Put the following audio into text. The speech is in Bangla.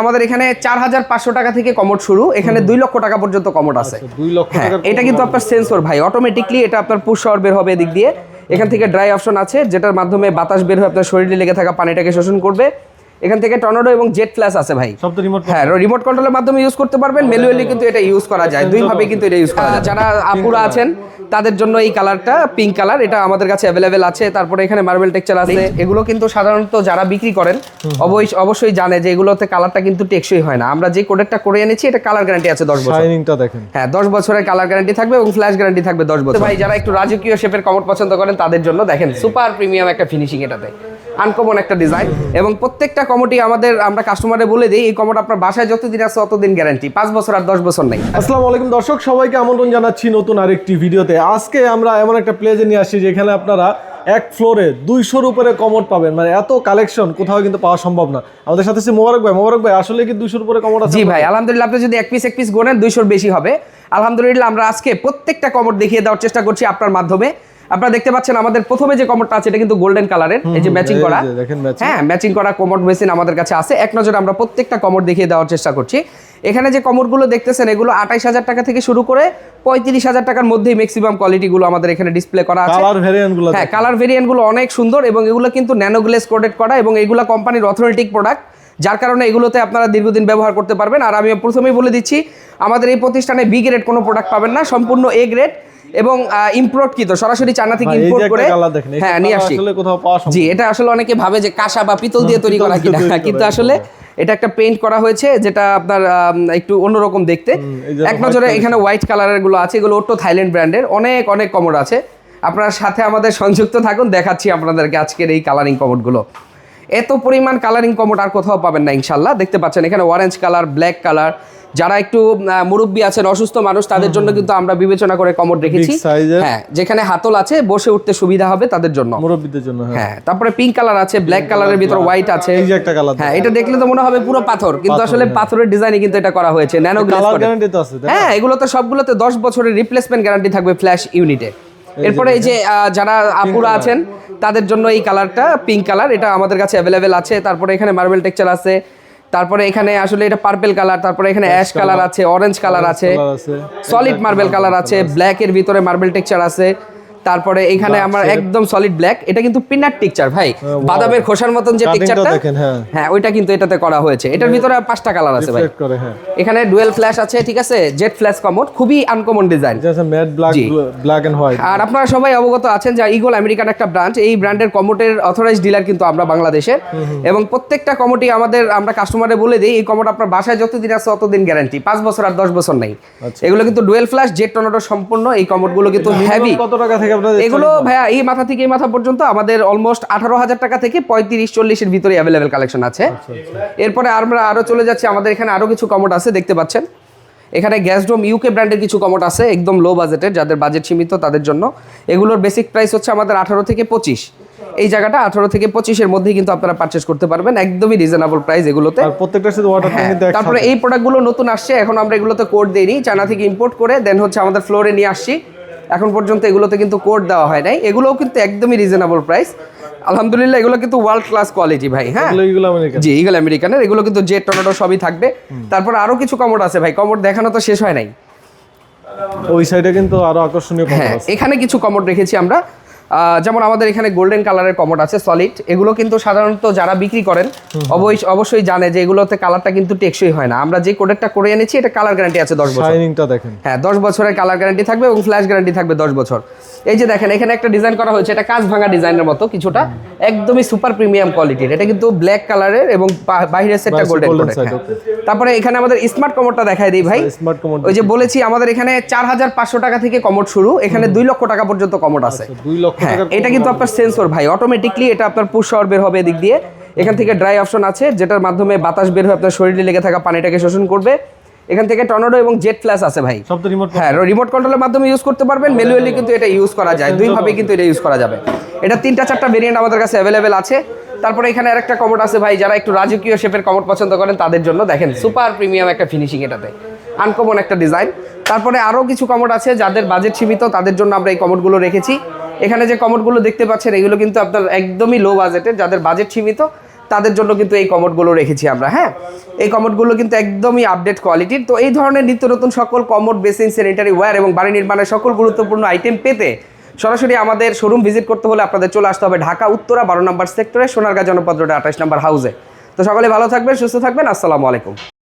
আমাদের এখানে চার হাজার পাঁচশো টাকা থেকে কমোড শুরু। এখানে দুই লক্ষ টাকা পর্যন্ত কমোড আছে। দুই লক্ষ হ্যাঁ এটা কিন্তু আপনার সেন্সর ভাই। অটোমেটিকলি এটা আপনার পুশ শাওয়ার বের হবে এদিক দিয়ে। এখান থেকে ড্রাই অপশন আছে যেটার মাধ্যমে বাতাস বের হয়ে আপনার শরীরে লেগে থাকা পানিটাকে শোষণ করবে। এখান থেকে টর্নেডো এবং জেট ফ্ল্যাশ আছে ভাই। সব তো রিমোট হ্যাঁ রিমোট কন্ট্রোলের মাধ্যমে ইউজ করতে পারবেন ম্যানুয়ালি কিন্তু এটা ইউজ করা যায়। দুই ভাবে কিন্তু এটা ইউজ করা যায়। যারা আপুরা আছেন তাদের জন্য এই কালারটা পিঙ্ক কালার এটা আমাদের কাছে অ্যাভেলেবেল আছে। তারপরে এখানে মার্বেল টেক্সচার আছে। এগুলো কিন্তু সাধারণত যারা বিক্রি করেন অবশ্যই অবশ্যই জানে যে এগুলোতে কালারটা কিন্তু টেকসই হয় না। আমরা যে কোডেরটা করে এনেছি এটা কালার গ্যারান্টি আছে দশ বছর। শাইনিংটা দেখেন। হ্যাঁ দশ বছরের কালার গ্যারান্টি থাকবে এবং ফ্ল্যাশ গ্যারান্টি থাকবে দশ বছর। ভাই যারা একটু রাজকীয় শেপের কমোড পছন্দ করেন তাদের জন্য দেখেন সুপার প্রিমিয়াম একটা ফিনিশিং এটাতে। আনকমন একটা ডিজাইন এবং প্রত্যেকটা কমোডি আমাদের আমরা কাস্টমারে বলে দিই এই কমোড আপনার বাসায় যতদিন আছে ততদিন গ্যারান্টি পাঁচ বছর আর দশ বছর নেই। আসসালামু আলাইকুম দর্শক সবাইকে আমন্ত্রণ জানাচ্ছি নতুন আরেকটি ভিডিওতে। আজকে আমরা এমন একটা প্লেজে নিয়ে আসছি যেখানে আপনারা এক ফ্লোরে দুইশোর উপরে কমোড পাবেন। মানে এত কালেকশন কোথাও কিন্তু পাওয়া সম্ভব না। আমাদের সাথে আছে মোবারক ভাই। মোবারক ভাই আসলে কি দুইশোর উপরে কমোড আছে জি ভাই আলহামদুলিল্লাহ আপনি যদি এক পিস এক পিস গোনেন দুইশোর বেশি হবে। আলহামদুলিল্লাহ আমরা আজকে প্রত্যেকটা কমোড দেখিয়ে দেওয়ার চেষ্টা করছি আপনার মাধ্যমে। আপনারা দেখতে পাচ্ছেন আমাদের প্রথমে যে কমোডটা আছে এটা কিন্তু গোল্ডেন কালারের এই যে ম্যাচিং করা। হ্যাঁ ম্যাচিং করা কমোড মেশিন আমাদের কাছে আছে। এক নজরে আমরা প্রত্যেকটা কমোড দেখিয়ে দেওয়ার চেষ্টা করছি। এখানে যে কমোডগুলো দেখতেছেন এগুলো আঠাইশ হাজার টাকা থেকে শুরু করে পঁয়ত্রিশ হাজার টাকার মধ্যেই ম্যাক্সিমাম কোয়ালিটিগুলো আমাদের এখানে ডিসপ্লে করা আছে। হ্যাঁ কালার ভেরিয়েন্টগুলো হ্যাঁ কালার ভেরিয়েন্টগুলো অনেক সুন্দর এবং এগুলো কিন্তু ন্যানো গ্লেস কোডেড করা এবং এগুলো কোম্পানির অথরিটিক প্রোডাক্ট যার কারণে এগুলোতে আপনারা দীর্ঘদিন ব্যবহার করতে পারবেন। আর আমি প্রথমেই বলে দিচ্ছি আমাদের এই প্রতিষ্ঠানে বি গ্রেড কোনো প্রোডাক্ট পাবেন না সম্পূর্ণ এ গ্রেড এবং ইম্পোর্ট কৃত সরাসরি চায়না থেকে ইম্পোর্ট করে হ্যাঁ নিয়ে আসি। আসলে কোথাও পাওয়া সম্ভব জি এটা আসলে অনেকে ভাবে যে কাঁসা বা পিতল দিয়ে তৈরি করা কিনা। কিন্তু আসলে এটা একটা পেইন্ট করা হয়েছে যেটা আপনার একটু অন্যরকম দেখতে। এক নজরে এখানে হোয়াইট কালারেরগুলো আছে এগুলো ওটো থাইল্যান্ড ব্র্যান্ডের। অনেক অনেক কমোড আছে। আপনার সাথে আমাদের সংযুক্ত থাকুন দেখাচ্ছি আপনাদেরকে আজকের এই কালারিং কমোডগুলো এত পরিমাণ কালারিং কমোড আর কোথাও পাবেন না ইনশাল্লাহ। দেখতে পাচ্ছেন এখানে অরেঞ্জ কালার ব্ল্যাক কালার যারা একটু মুরব্বী আছেন অসুস্থ মানুষ তাদের জন্য কিন্তু আমরা বিবেচনা করে কমোড রেখেছি। হ্যাঁ যেখানে হাতল আছে বসে উঠতে সুবিধা হবে তাদের জন্য। মুরব্বীদের জন্য হ্যাঁ। হ্যাঁ তারপরে পিঙ্ক কালার আছে ব্ল্যাক কালারের ভিতর হোয়াইট আছে। এই যে একটা কালার হ্যাঁ এটা দেখলে তো মনে হবে পুরো পাথর কিন্তু আসলে পাথরের ডিজাইনে কিন্তু এটা করা হয়েছে ন্যানো কালার গ্যারান্টি তো আছে? হ্যাঁ এগুলোতে সবগুলোতে দশ বছরের রিপ্লেসমেন্ট গ্যারান্টি থাকবে ফ্ল্যাশ ইউনিটে এরপরে এই যে যারা আপুরা আছেন তাদের জন্য এই কালারটা পিঙ্ক কালার এটা আমাদের কাছে অ্যাভেলেবেল আছে। তারপরে এখানে মার্বেল টেক্সচার আছে তারপরে এখানে আসলে এটা পার্পেল কালার তারপরে এখানে অ্যাশ কালার আছে অরেঞ্জ কালার আছে সলিড মার্বেল কালার আছে ব্ল্যাক এর ভিতরে মার্বেল টেক্সচার আছে। তারপরে এখানে আমার একদম সলিড ব্ল্যাক এটা কিন্তু পিনাট টেক্সচার ভাই। বাদামের খোসার মতন যে Cutting টা টেক্সচারটা দেখেন, হ্যাঁ। হ্যাঁ ওইটা কিন্তু এটাতে করা হয়েছে। এটার ভিতরে পাঁচটা কালার আছে ভাই। হ্যাঁ। এখানে ডুয়েল ফ্ল্যাশ আছে ঠিক আছে? জেট ফ্ল্যাশ কমোড খুবই uncommon design matte black black and white আর আপনারা সবাই অবগত আছেন যে ইগল আমেরিকান একটা ব্রাঞ্চ এই ব্র্যান্ডের কমোটের অথরাইজ ডিলার কিন্তু আমরা বাংলাদেশে। এবং প্রত্যেকটা কমোটি আমাদের আমরা কাস্টমারে বলে দিই এই কমোট আপনার বাসায় যতদিন আছে ততদিন গ্যারান্টি পাঁচ বছর আর দশ বছর নেই। আচ্ছা। এগুলো কিন্তু ডুয়েল ফ্ল্যাশ জেট টর্নেডো সম্পূর্ণ এই কমোটগুলো কিন্তু হেভি কত টাকা থেকে আপনাদের এগুলো ভাইয়া এই মাথা থেকে এই মাথা পর্যন্ত আমাদের অলমোস্ট আঠারো হাজার টাকা থেকে পঁয়ত্রিশ চল্লিশের ভিতরে অ্যাভেলেবেল কালেকশন আছে। এরপরে আমরা আরও চলে যাচ্ছি আমাদের এখানে আরও কিছু কমোড আছে দেখতে পাচ্ছেন। এখানে গ্যাসডোম ইউকে ব্র্যান্ডের কিছু কমোড আছে একদম লো বাজেটের যাদের বাজেট সীমিত তাদের জন্য। এগুলোর বেসিক প্রাইস হচ্ছে আমাদের আঠারো থেকে পঁচিশ। এই জায়গাটা আঠারো থেকে পঁচিশের মধ্যেই কিন্তু আপনারা পারচেস করতে পারবেন একদমই রিজনেবল প্রাইস এগুলোতে। আর সাথে ওয়াটার হ্যাঁ, তারপরে এই প্রোডাক্টগুলো নতুন আসছে এখন আমরা এগুলোতে কোড দেইনি চায়না থেকে ইম্পোর্ট করে দেন হচ্ছে আমাদের ফ্লোরে নিয়ে আসছি। এখন পর্যন্ত এগুলোতে কিন্তু কোড দেওয়া হয় নাই। এগুলোও কিন্তু একদমই রিজনেবল প্রাইস আলহামদুলিল্লাহ এগুলো কিন্তু ওয়ার্ল্ড ক্লাস কোয়ালিটি ভাই হ্যাঁ? জি ইগল আমেরিকানের এগুলো কিন্তু জেট টনাটো সবই থাকবে। তারপর আরও কিছু কমোড আছে ভাই। কমোড দেখানো তো শেষ হয় নাই। ওই সাইডে কিন্তু আরও আকর্ষণীয় হ্যাঁ এখানে কিছু কমোড রেখেছি আমরা। যেমন আমাদের এখানে গোল্ডেন কালারের কমোড আছে সলিড এগুলো কিন্তু সাধারণত যারা বিক্রি করেন অবশ্যই অবশ্যই জানে যে এগুলোতে কালারটা কিন্তু টেকসই হয় না। আমরা যে কোডেরটা করে এনেছি এটা কালার গ্যারান্টি আছে দশ বছর। দেখেন। হ্যাঁ দশ বছরের কালার গ্যারান্টি থাকবে এবং ফ্ল্যাশ গ্যারান্টি থাকবে দশ বছর। এই যে দেখেন এখানে একটা ডিজাইন করা হয়েছে এটা কাজ ভাঙা ডিজাইনের মতো কিছুটা। একদমই সুপার প্রিমিয়াম কোয়ালিটির এটা কিন্তু ব্ল্যাক কালারের এবং বাইরের সেটটা গোল্ডেন তারপরে এখানে আমাদের স্মার্ট কমোডটা দেখায় দিই ভাই। স্মার্ট কমোড ওই যে বলেছি আমাদের এখানে চার হাজার পাঁচশো টাকা থেকে কমোড শুরু। এখানে দুই লক্ষ টাকা পর্যন্ত কমোড আছে। লক্ষ হ্যাঁ এটা কিন্তু আপনার সেন্সর ভাই। অটোমেটিকলি এটা আপনার পুশ শাওয়ার বের হবে এদিক দিয়ে। এখান থেকে ড্রাই অপশন আছে যেটার মাধ্যমে বাতাস বের হয়ে আপনার শরীরে লেগে থাকা পানিটাকে শোষণ করবে। এখান থেকে টর্নেডো এবং জেট ফ্ল্যাশ আছে ভাই। সব তো রিমোট হ্যাঁ রিমোট কন্ট্রোলের মাধ্যমে ইউজ করতে পারবেন ম্যানুয়ালি কিন্তু এটা ইউজ করা যায়। দুই ভাবে কিন্তু এটা ইউজ করা যাবে। এটা তিনটা চারটা ভেরিয়েন্ট আমাদের কাছে অ্যাভেলেবেল আছে। তারপরে এখানে আরেকটা কমোড আছে ভাই যারা একটু রাজকীয় শেপের কমোড পছন্দ করেন তাদের জন্য দেখেন সুপার প্রিমিয়াম একটা ফিনিশিং এটাতে। আনকমন একটা ডিজাইন তারপরে আরও কিছু কমোড আছে যাদের বাজেট সীমিত তাদের জন্য আমরা এই কমোডগুলো রেখেছি। এখানে যে কমোডগুলো দেখতে পাচ্ছেন এগুলো কিন্তু আপনার একদমই লো বাজেটের যাদের বাজেট সীমিত তাদের জন্য কিন্তু এই কমোডগুলো রেখেছি আমরা হ্যাঁ? এই কমোডগুলো কিন্তু একদমই আপডেট কোয়ালিটির তো এই ধরনের নিত্য নতুন সকল কমোড, বেসিন স্যানিটারি ওয়্যার এবং বাড়ি নির্মাণের সকল গুরুত্বপূর্ণ আইটেম পেতে সরাসরি আমাদের শোরুম ভিজিট করতে হলে আপনাদের চলে আসতে হবে ঢাকা, উত্তরা, বারো নম্বর সেক্টরে সোনারগাঁ জনপদ রোডে আঠাশ নম্বর হাউসে তো সকলে ভালো থাকবেন, সুস্থ থাকবেন, আসসালামু আলাইকুম।